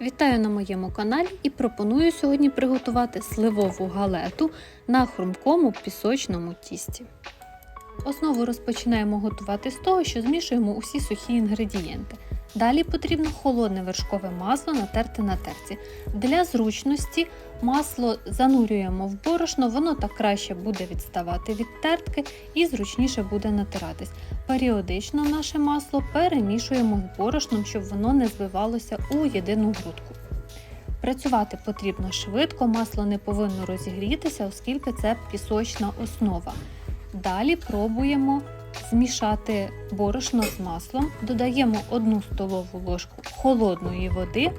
Вітаю на моєму каналі і пропоную сьогодні приготувати сливову галету на хрумкому пісочному тісті. Основу розпочинаємо готувати з того, що змішуємо усі сухі інгредієнти. Далі потрібно холодне вершкове масло натерти на терці. Для зручності масло занурюємо в борошно, воно так краще буде відставати від тертки і зручніше буде натиратись. Періодично наше масло перемішуємо з борошном, щоб воно не збивалося у єдину грудку. Працювати потрібно швидко, масло не повинно розігрітися, оскільки це пісочна основа. Далі пробуємо змішати борошно з маслом, додаємо 1 столову ложку холодної води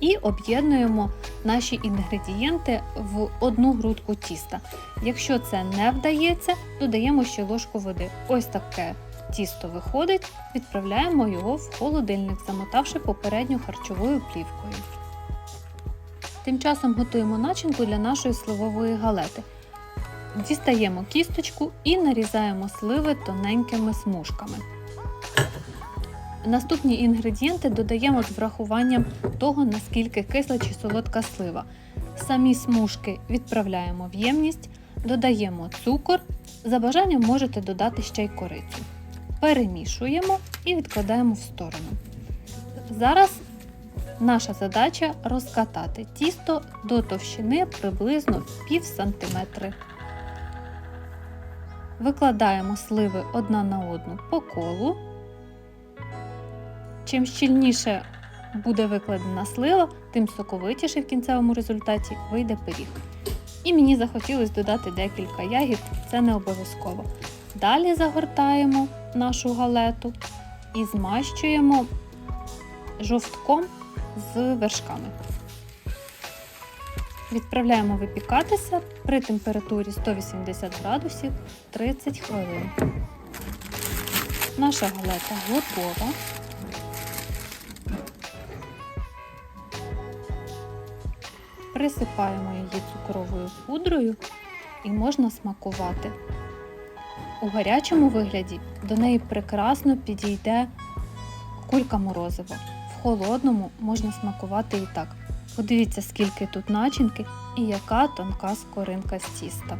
і об'єднуємо наші інгредієнти в одну грудку тіста. Якщо це не вдається, додаємо ще ложку води. Ось таке тісто виходить, відправляємо його в холодильник, замотавши попередньо харчовою плівкою. Тим часом готуємо начинку для нашої сливової галети. Дістаємо кісточку і нарізаємо сливи тоненькими смужками. Наступні інгредієнти додаємо з врахуванням того, наскільки кисла чи солодка слива. Самі смужки відправляємо в ємність, додаємо цукор. За бажанням можете додати ще й корицю. Перемішуємо і відкладаємо в сторону. Зараз наша задача розкатати тісто до товщини приблизно пів сантиметри. Викладаємо сливи одна на одну по колу. Чим щільніше буде викладена слива, тим соковитіше в кінцевому результаті вийде пиріг. І мені захотілося додати декілька ягід, це не обов'язково. Далі загортаємо нашу галету і змащуємо жовтком з вершками. Відправляємо випікатися при температурі 180 градусів 30 хвилин. Наша галета готова. Присипаємо її цукровою пудрою і можна смакувати. У гарячому вигляді до неї прекрасно підійде кулька морозива. В холодному можна смакувати і так. Подивіться, скільки тут начинки і яка тонка скоринка з тіста.